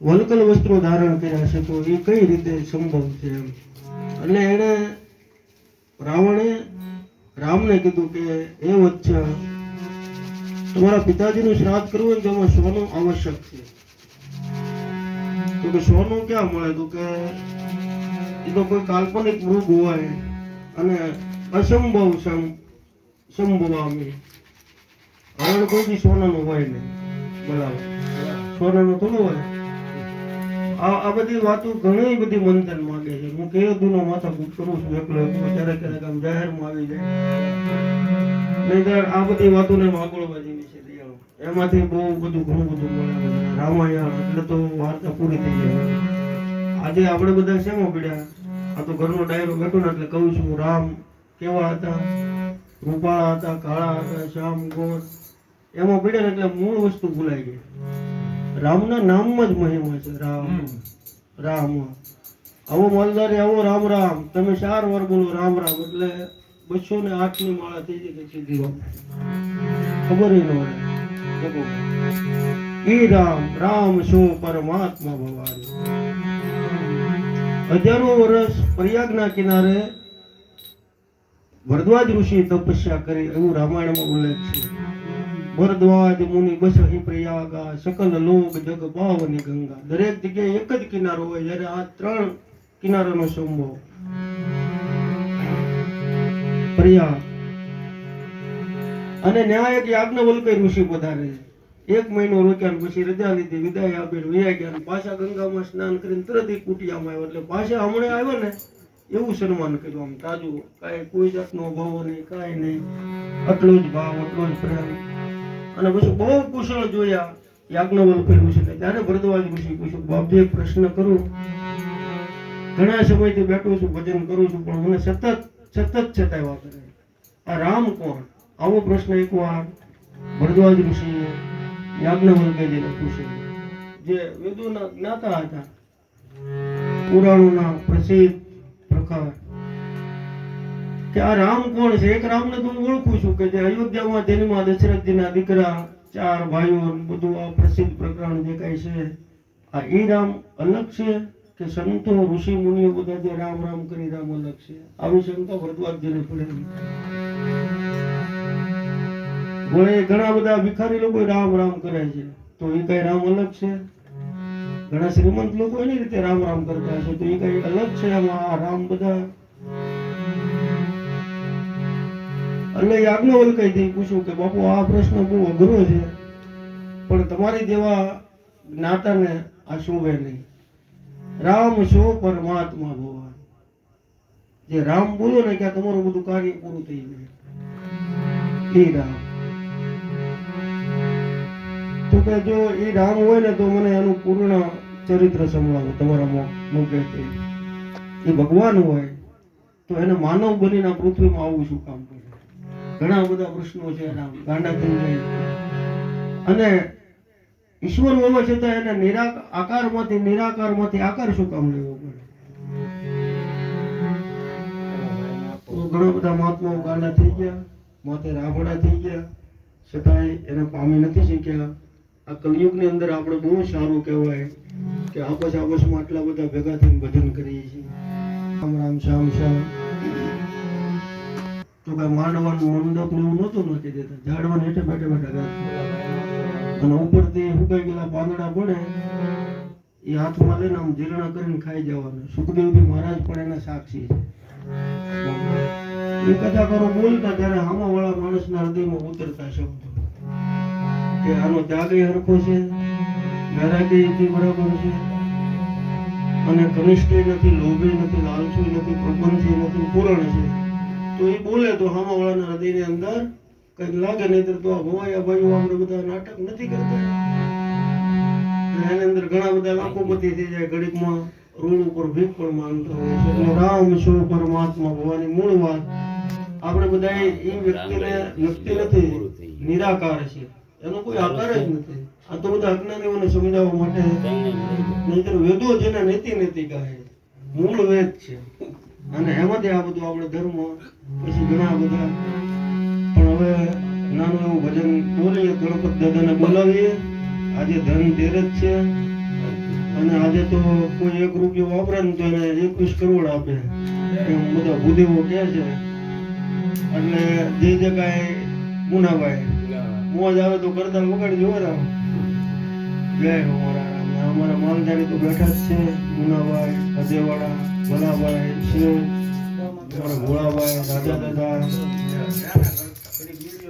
વલ્કલ વસ્ત્રો ધારણ કર્યા છે તો એ કઈ રીતે સંભવ છે એમ? એટલે એણે રાવણે રામને કીધું કે એ વચ્ચે તમારા પિતાજીનું શ્રાદ્ધ કરવું હોય તો એમાં સોનું આવશ્યક છે. તો કે સોનું ક્યાં મળે? તો કે એ તો કોઈ કાલ્પનિક મૃગ હોય અને અસંભવ સંભવામી. હરણ કોઈ સોનાનું હોય નહીં. બરાબર? સોનાનું થોડું હોય. આ બધી વાતો ઘણી બધી મંથન માંગે છે. હું કે દુનો માથા કૂટ કરું છું? એકલો એકલો ક્યારેક ક્યારેક આમ જાહેરમાં આવી જાય. નહીંતર આ બધી વાતોને માગોળબાજી છે દયાળુ. એમાંથી બહુ બધું ઘણું બધું મળે રામાયણ, એટલે તો વાર્તા પૂરી થઈ જાય. આજે આપણે બધા શેમાં પડ્યા? આ તો ઘરનો ડાયરો બેઠો ને એટલે કહું છું, રામ કેવા હતા? રૂપાળા હતા, કાળા હતા, શ્યામ, ગોળ? એમાં પડ્યા એટલે મૂળ વસ્તુ ભૂલાઈ ગઈ. રામના નામમાં જ મહિમા છે રામ. રામ. આવો માલદારી આવો રામ રામ. તમે ચાર વાર બોલો રામ રામ એટલે બસો ને આઠની માળા થઈ જાય સીધી ખબર ન હોય. રામ રામ શું પરમાત્મા ભગવાન. હજારો વર્ષ પ્રયાગના કિનારે ભરદ્વાજ ઋષિ તપસ્યા કરી એવું રામાયણમાં ઉલ્લેખ છે. ભરદ્વાજ, મુનિ બસ અહીં પ્રયાગા, સકલ લોક જગ પાવની ગંગા. દરેક જગ્યાએ એક જ કિનારો હોય જ્યારે આ ત્રણ કિનારાનો સંભવ પ્રયાગ. અને ન્યાય એક યાજ્ઞવલ્ક્ય ઋષિ પધારે એક મહિનો રોક્યા પછી રજા લીધી, વિદાય આપે, વયા ગયા પાછા ગંગામાં સ્નાન કરીને તરત ઈ કુટિયામાં આવ્યો. એટલે પાછા હમણાં આવ્યા ને એવું સન્માન કર્યું આમ. તાજું કાંઈ કોઈ જાતનો અભાવ નહીં, કાંઈ નહીં. આટલો જ ભાવ, આટલો જ પ્રેમ. અને પછી બહુ કુશળ જોયા યાજ્ઞવલ્ક્ય છે. ત્યારે ભરદ્વાજ ઋષિ પૂછ્યું બાપજી, એક પ્રશ્ન કરું. ઘણા સમયથી બેઠું છું, ભજન કરું છું, પણ મને સતત સતત છતાવ્યા કરે આ રામ કોણ? આવો પ્રશ્ન એકવાર ભરદ્વાજ ઋષિએ યાજ્ઞવલ્કેજીને પૂછ્યો જે વેદોના જ્ઞાતા હતા, પુરાણોના પ્રસિદ્ધ પ્રકાર કે આ રામ કોણ છે? એક રામને તો હું ઓળખું છું કે જે અયોધ્યામાં જન્મા દશરથજીના દીકરા, ચાર ભાઈઓ બધું આ પ્રસિદ્ધ પ્રકરણ જે છે. આ એ રામ અલગ છે કે સંતો, ઋષિ, મુનિઓ બધા જે રામ રામ કરી રામ અલગ છે? આવી શંકા ભરદ્વાજજીને પડેલી વળે ઘણા બધા ભિખારી લોકો રામ રામ કરે છે. તો એ કઈ રામ અલગ છે? ઘણા શ્રીમંત લોકો એની રીતે રામ રામ કરતા છે તો એ કઈ અલગ છે આમાં? રામ બધા એટલે યાજ્ઞવલ્ક્યથી પૂછ્યું કે બાપુ, આ પ્રશ્ન બહુ અઘરો છે. પણ તમારી જેવા જ્ઞાતાને આ શોભે નહીં. રામ શો પરમાત્મા ભગવાન. જે રામ બોલો ને કે તમારું બધું કાર્ય પૂરું થઈ જાય. એ રામ. તો કે જો એ રામ હોય ને તો મને એનું પૂર્ણ ચરિત્ર સંભળાવો, તમારા મો- એ ભગવાન હોય, તો એને માનવ બનીને પૃથ્વીમાં આવું શું કામ કરે. ઘણા બધા પ્રશ્નો છે ગાંડા થઈ અને ઈશ્વર હોવા છતાં એને નિરા આકારમાંથી, નિરાકારમાંથી આકાર શું કામ લેવો પડે? ઘણા બધા મહાત્માઓ ગાંડા થઈ ગયા, માથે રાવણા થઈ ગયા, છતાંય એને પામી નથી શીખ્યા આ કલયુગની અંદર આપણે બહુ સારું કહેવાય કે આપસ આપસમાં આટલા બધા ભેગા થઈને ભજન કરીએ છીએ. રામ રામ, શ્યામ શ્યામ. તો કઈ માંડવાનું મંડપ ને એવું નહોતું નથી દેતા. ઝાડવાને હેઠે બેઠે બેઠા અને ઉપરથી સુકાઈ ગયેલા પાંદડા પડે, એ હાથમાં લઈને આમ જીર્ણ કરીને ખાઈ જવાનું. સુખદેવજી મહારાજ પણ એના સાક્ષી છે. એ કથાકારો બોલતા ત્યારે હામા વાળા માણસના હૃદયમાં ઉતરતા શબ્દો. કે આનો ત્યાગ હરખો છે વૈરાગ્યથી બરાબર છે. અને કનિષ્ઠ નથી, લોભી નથી, લાલચુ નથી, પ્રબંધી નથી, પૂરણ છે. તો એ બોલે તો હામા વાળાના હૃદયની અંદર કંઈક લાગે નહીતર તો આ ભવાયા ભાઈઓ આપણે બધા નાટક નથી કરતા. એની અંદર ઘણા બધા લાખોપતિ થઈ જાય ઘડીકમાં રોડ ઉપર ભીખ પણ માંગતા હોય છે. એટલે રામ શો પરમાત્મા ભવાની મૂળ વાત. આપણે બધા એ વ્યક્તિને વ્યક્તિ નથી નિરાકાર છે. એનો કોઈ આકાર જ નથી. આ તો બધા અજ્ઞાનીઓને સમજાવવા માટે નહીતર વેદો જેને નીતિ નીતિ કહે મૂળ વેદ છે. અને એમાંથી આ બધું આપણે ધર્મ, પછી ઘણા બધા. પણ હવે નાનું એવું ભજન બોલીએ, ગણપત દાદાને બોલાવીએ. આજે ધન તેરજ છે. અને આજે તો કોઈ એક રૂપિયો વાપરે ને તો એને એકવીસ કરોડ આપે. એમ બધા ભૂદેવો કહે છે. એટલે જે જગ્યાએ મુનાભાઈ, મોજ આવે તો કરતા વગાડી જોવા રામ. જય હો રામ ને અમારા માલધારી તો બેઠા જ છે. મુનાભાઈ અજયવાળા ભલાભાઈ છે અમારા રાજા દાદા.